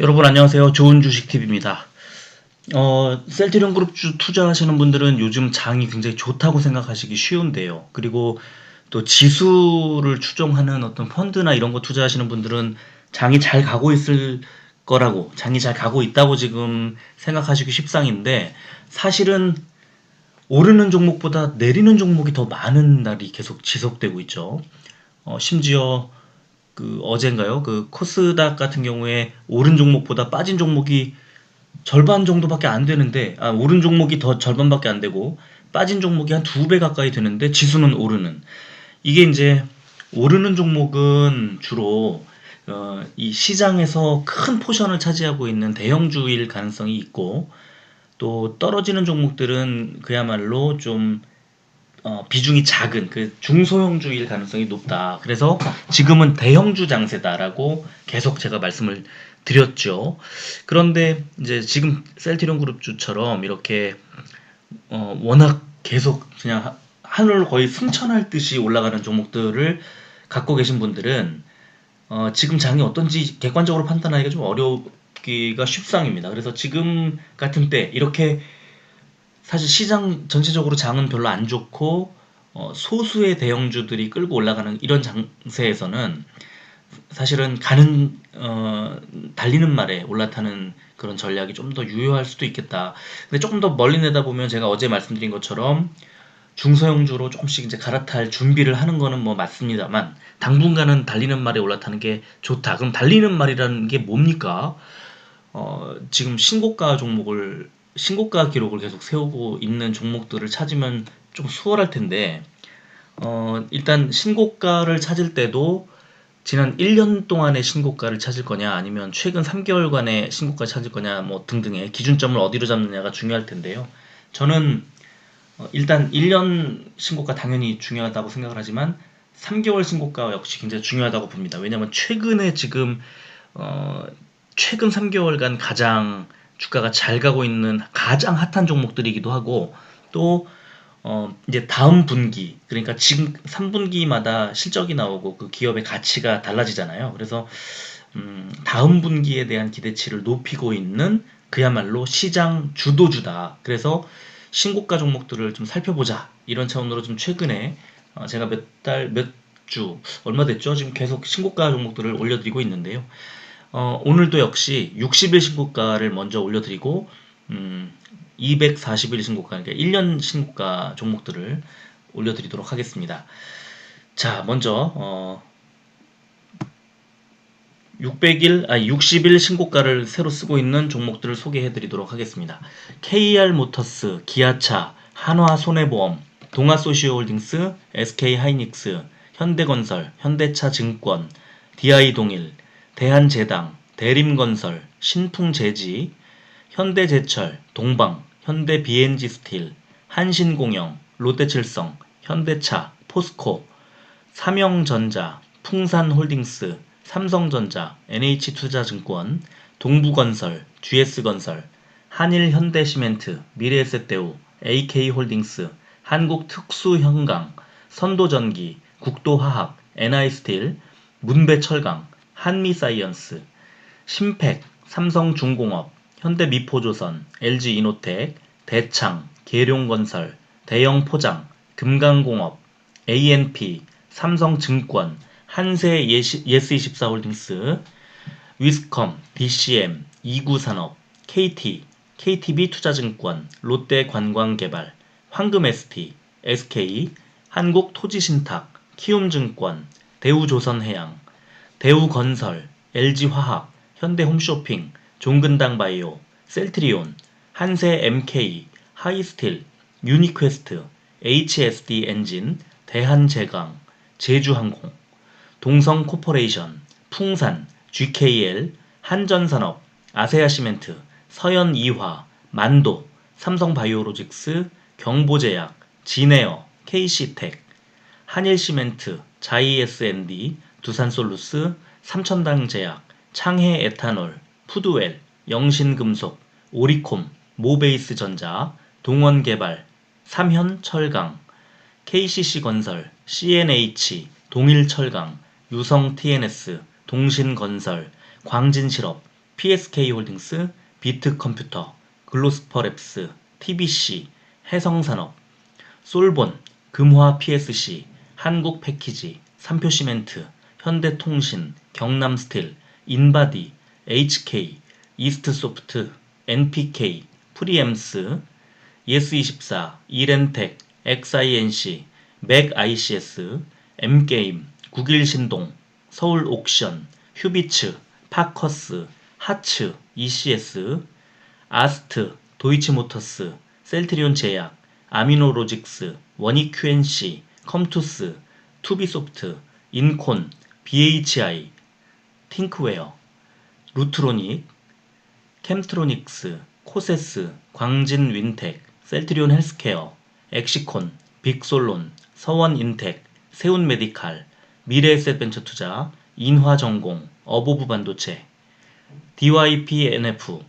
여러분 안녕하세요. 좋은 주식 TV입니다. 어, 셀트리온 그룹 주 투자하시는 분들은 요즘 장이 굉장히 좋다고 생각하시기 쉬운데요. 그리고 또 지수를 추종하는 어떤 펀드나 이런 거 투자하시는 분들은 장이 잘 가고 있을 거라고, 장이 잘 가고 있다고 지금 생각하시기 쉽상인데 사실은 오르는 종목보다 내리는 종목이 더 많은 날이 계속 지속되고 있죠. 어, 심지어 그 어젠가요? 그 코스닥 같은 경우에 오른 종목보다 빠진 종목이 절반 정도밖에 안 되는데 아 오른 종목이 더 절반밖에 안 되고 빠진 종목이 한 두 배 가까이 되는데 지수는 오르는 이게 이제 오르는 종목은 주로 어, 이 시장에서 큰 포션을 차지하고 있는 대형주일 가능성이 있고 또 떨어지는 종목들은 그야말로 좀 어, 비중이 작은 그 중소형주일 가능성이 높다. 그래서 지금은 대형주 장세다라고 계속 제가 말씀을 드렸죠. 그런데 이제 지금 셀트리온 그룹주처럼 이렇게 어, 워낙 계속 그냥 하- 하늘로 거의 승천할 듯이 올라가는 종목들을 갖고 계신 분들은 어, 지금 장이 어떤지 객관적으로 판단하기가 좀 어렵기가 쉽상입니다. 그래서 지금 같은 때 이렇게 사실 시장 전체적으로 장은 별로 안 좋고 어, 소수의 대형주들이 끌고 올라가는 이런 장세에서는 사실은 가는 어, 달리는 말에 올라타는 그런 전략이 좀 더 유효할 수도 있겠다. 근데 조금 더 멀리 내다보면 제가 어제 말씀드린 것처럼 중소형주로 조금씩 이제 갈아탈 준비를 하는 거는 뭐 맞습니다만 당분간은 달리는 말에 올라타는 게 좋다. 그럼 달리는 말이라는 게 뭡니까? 어, 지금 신고가 종목을 신고가 기록을 계속 세우고 있는 종목들을 찾으면 좀 수월할 텐데 어, 일단 신고가를 찾을 때도 지난 1년 동안의 신고가를 찾을 거냐 아니면 최근 3개월간의 신고가 찾을 거냐 뭐 등등의 기준점을 어디로 잡느냐가 중요할 텐데요. 저는 어, 일단 1년 신고가 당연히 중요하다고 생각을 하지만 3개월 신고가 역시 굉장히 중요하다고 봅니다. 왜냐하면 최근에 지금 어, 최근 3개월간 가장 주가가 잘 가고 있는 가장 핫한 종목들이기도 하고 또 어, 이제 다음 분기 그러니까 지금 3분기마다 실적이 나오고 그 기업의 가치가 달라지잖아요. 그래서 음, 다음 분기에 대한 기대치를 높이고 있는 그야말로 시장 주도주다. 그래서 신고가 종목들을 좀 살펴보자. 이런 차원으로 좀 최근에 어, 제가 몇 달, 몇 주, 얼마 됐죠? 지금 계속 신고가 종목들을 올려드리고 있는데요. 어, 오늘도 역시 60일 신고가를 먼저 올려드리고, 음, 240일 신고가, 그러니까 1년 신고가 종목들을 올려드리도록 하겠습니다. 자, 먼저, 어, 600일, 아, 60일 신고가를 새로 쓰고 있는 종목들을 소개해 드리도록 하겠습니다. KR 모터스, 기아차, 한화 손해보험, 동아소시오홀딩스, SK 하이닉스, 현대건설, 현대차 증권, DI동일, 대한제당, 대림건설, 신풍제지, 현대제철, 동방, 현대비엔지스틸, 한신공영, 롯데칠성, 현대차, 포스코, 삼영전자, 풍산홀딩스, 삼성전자, NH투자증권, 동부건설, GS건설, 한일현대시멘트, 미래에셋대우, AK홀딩스, 한국특수현강, 선도전기, 국도화학, NI스틸, 문배철강, 한미사이언스, 심팩, 삼성중공업, 현대미포조선, LG이노텍, 대창, 계룡건설, 대영포장, 금강공업, ANP, 삼성증권, 한세 예스24홀딩스, 위스컴, DCM, 이구산업, KT, KTB투자증권, 롯데관광개발, 황금ST, SK, 한국토지신탁, 키움증권, 대우조선해양, 대우건설, LG화학, 현대홈쇼핑, 종근당바이오, 셀트리온, 한세MK, 하이스틸, 유니퀘스트, HSD 엔진, 대한제강, 제주항공, 동성코퍼레이션, 풍산, GKL, 한전산업, 아세아시멘트, 서현이화, 만도, 삼성바이오로직스, 경보제약, 진에어, KC텍, 한일시멘트, 자이SND, 두산솔루스, 삼천당제약, 창해에탄올, 푸드웰, 영신금속, 오리콤, 모베이스전자, 동원개발, 삼현철강, KCC건설, CNH, 동일철강, 유성TNS, 동신건설, 광진실업, PSK 홀딩스, 비트 컴퓨터, 글로스퍼랩스, TBC, 해성산업, 솔본, 금화 PSC, 한국 패키지, 삼표시멘트, 현대통신, 경남스틸, 인바디, HK, 이스트소프트, NPK, 프리엠스, 예스24, 이렌텍, XINC, 맥ICS, M게임, 국일신동, 서울옥션, 휴비츠, 파커스, 하츠, ECS, 아스트, 도이치모터스, 셀트리온 제약, 아미노로직스, 원익 QNC, 컴투스, 투비소프트, 인콘, BHI, 팅크웨어, 루트로닉, 캠트로닉스, 코세스, 광진 윈텍, 셀트리온 헬스케어, 엑시콘, 빅솔론, 서원인텍, 세운메디칼, 미래에셋벤처 투자, 인화전공, 어보브 반도체, DYPNF,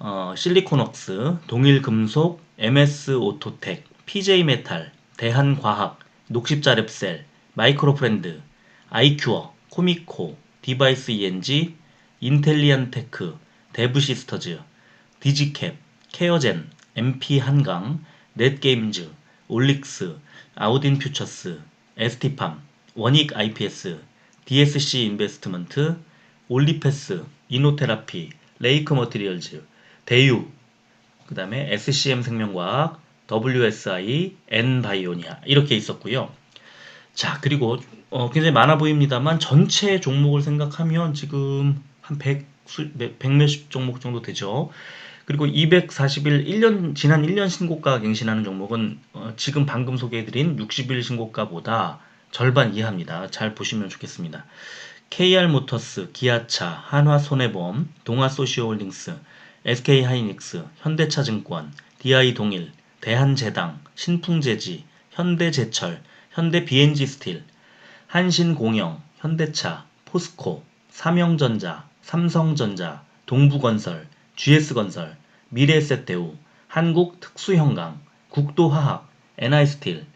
어, 실리콘웍스, 동일금속, MS오토텍, PJ메탈, 대한과학, 녹십자랩셀, 마이크로프렌드, 아이큐어, 코미코, 디바이스 ENG, 인텔리안테크, 데브시스터즈, 디지캡, 케어젠, MP한강, 넷게임즈, 올릭스, 아우딘 퓨처스, 에스티팜, 원익 IPS, DSC 인베스트먼트, 올리패스, 이노테라피, 레이크 머티리얼즈, 대유, 그 다음에 SCM 생명과학, WSI, N바이오니아 이렇게 있었고요. 자 그리고 어, 굉장히 많아 보입니다만 전체 종목을 생각하면 지금 한 100, 100 몇십 종목 정도 되죠. 그리고 240일 1년 지난 1년 신고가 갱신하는 종목은 어, 지금 방금 소개해드린 60일 신고가보다 절반 이하입니다. 잘 보시면 좋겠습니다. KR모터스, 기아차, 한화손해보험, 동아소시오홀딩스, SK하이닉스, 현대차증권, DI동일, 대한제당, 신풍제지, 현대제철, 현대비엔지스틸, 한신공영, 현대차, 포스코, 삼영전자, 삼성전자, 동부건설, GS건설, 미래에셋대우, 한국특수형강, 국도화학, NI스틸,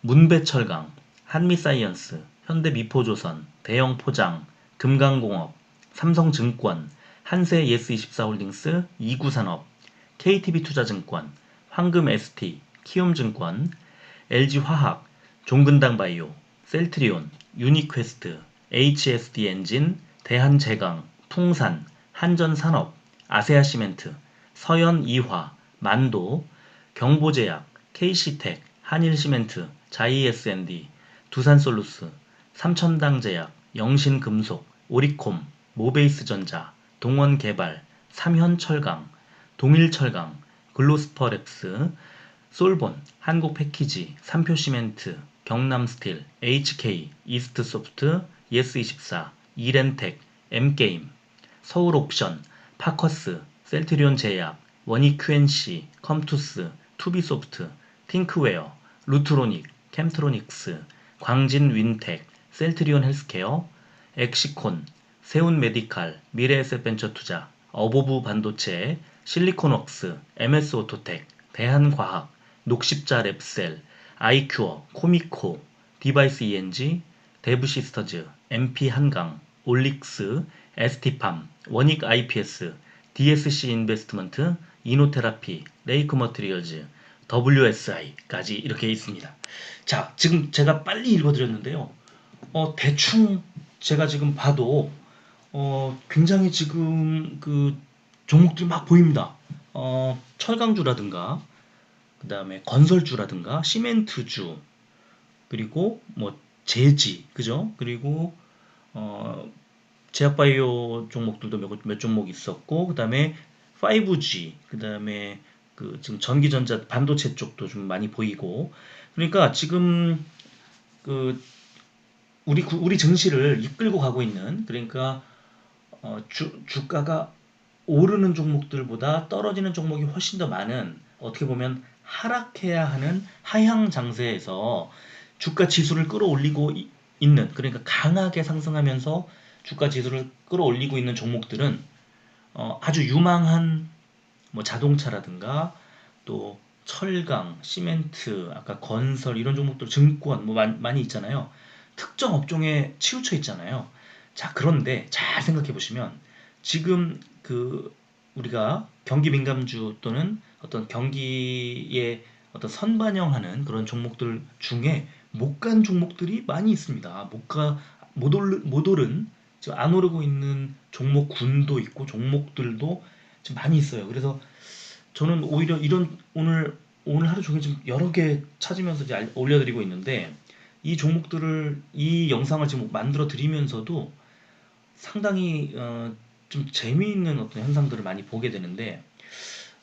문배철강, 한미사이언스, 현대미포조선, 대영포장, 금강공업, 삼성증권, 한세예스24홀딩스, 이구산업, KTB투자증권, 황금ST, 키움증권, LG화학, 종근당바이오, 셀트리온, 유니퀘스트, HSD엔진, 대한제강, 풍산, 한전산업, 아세아시멘트, 서현이화, 만도, 경보제약, KC텍, 한일시멘트, 자이SND, 두산솔루스, 삼천당제약, 영신금속, 오리콤, 모베이스전자, 동원개발, 삼현철강, 동일철강, 글로스퍼랩스, 솔본, 한국패키지, 삼표시멘트, 경남스틸, HK, 이스트소프트, 예스24, 이렌텍, M게임, 서울옥션, 파커스, 셀트리온 제약, 원익 QNC, 컴투스, 투비소프트, 팅크웨어, 루트로닉, 캠트로닉스, 광진 윈텍, 셀트리온 헬스케어, 엑시콘, 세운 메디칼, 미래에셋 벤처 투자, 어보브 반도체, 실리콘웍스, MS오토텍, 대한과학, 녹십자 랩셀, 아이큐어, 코미코, 디바이스 ENG, 데브시스터즈, MP 한강, 올릭스, 에스티팜, 원익 IPS, DSC 인베스트먼트, 이노테라피, 레이크 머트리얼즈, WSI까지 이렇게 있습니다. 자, 지금 제가 빨리 읽어드렸는데요. 어, 대충 제가 지금 봐도 어, 굉장히 지금 그 종목들 막 보입니다. 어, 철강주라든가 그 다음에 건설주라든가 시멘트주 그리고 뭐 제지 그죠? 그리고 어, 제약바이오 종목들도 몇, 몇 종목 있었고 그 다음에 5G 그 다음에 그 지금 전기전자 반도체 쪽도 좀 많이 보이고 그러니까 지금 그 우리 우리 증시를 이끌고 가고 있는 그러니까 어, 주, 주가가 오르는 종목들보다 떨어지는 종목이 훨씬 더 많은 어떻게 보면 하락해야 하는 하향 장세에서 주가 지수를 끌어올리고 있는 그러니까 강하게 상승하면서 주가 지수를 끌어올리고 있는 종목들은 어, 아주 유망한 뭐 자동차라든가 또 철강, 시멘트, 아까 건설 이런 종목들 증권 뭐 많이 있잖아요. 특정 업종에 치우쳐 있잖아요. 자, 그런데 잘 생각해 보시면 지금 그 우리가 경기 민감주 또는 어떤 경기에 어떤 선반영하는 그런 종목들 중에 못 간 종목들이 많이 있습니다. 못 가, 못, 오르, 못 오른, 지금 안 오르고 있는 종목군도 있고 종목들도 지금 많이 있어요. 그래서 저는 오히려 이런 오늘 오늘 하루 종일 좀 여러 개 찾으면서 이제 알- 올려드리고 있는데 이 종목들을 이 영상을 지금 만들어 드리면서도 상당히 어, 좀 재미있는 어떤 현상들을 많이 보게 되는데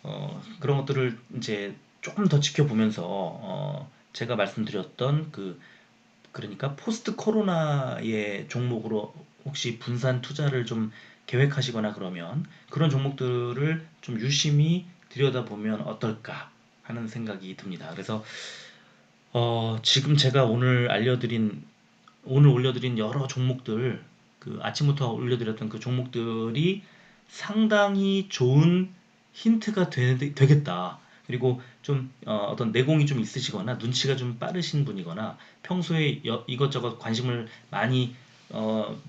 어, 그런 것들을 이제 조금 더 지켜보면서 어, 제가 말씀드렸던 그 그러니까 포스트 코로나의 종목으로 혹시 분산 투자를 좀 계획하시거나 그러면 그런 종목들을 좀 유심히 들여다보면 어떨까 하는 생각이 듭니다. 그래서 어, 지금 제가 오늘 알려드린 오늘 올려드린 여러 종목들 그 아침부터 올려드렸던 그 종목들이 상당히 좋은 힌트가 되, 되겠다. 그리고 좀 어, 떤 내공이 좀 있으시거나 눈치가 좀 빠르신 분이거나 평소에 여- 이것저것 관심을 많이 어,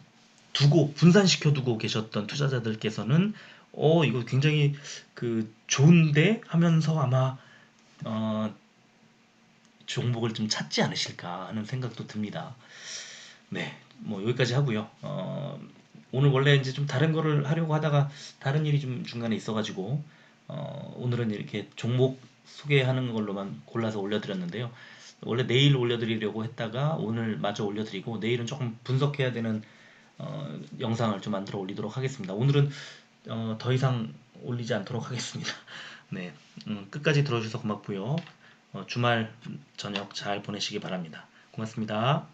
두고 분산시켜 두고 계셨던 투자자들께서는 어 이거 굉장히 그 좋은데 하면서 아마 어, 종목을 좀 찾지 않으실까 하는 생각도 듭니다. 네, 뭐 여기까지 하고요. 어, 오늘 원래 이제 좀 다른 거를 하려고 하다가 다른 일이 좀 중간에 있어가지고 어, 오늘은 이렇게 종목 소개하는 걸로만 골라서 올려드렸는데요. 원래 내일 올려드리려고 했다가 오늘 마저 올려드리고 내일은 조금 분석해야 되는 어, 영상을 좀 만들어 올리도록 하겠습니다. 오늘은 어, 더 이상 올리지 않도록 하겠습니다. 네, 음, 끝까지 들어주셔서 고맙고요. 어, 주말 저녁 잘 보내시기 바랍니다. 고맙습니다.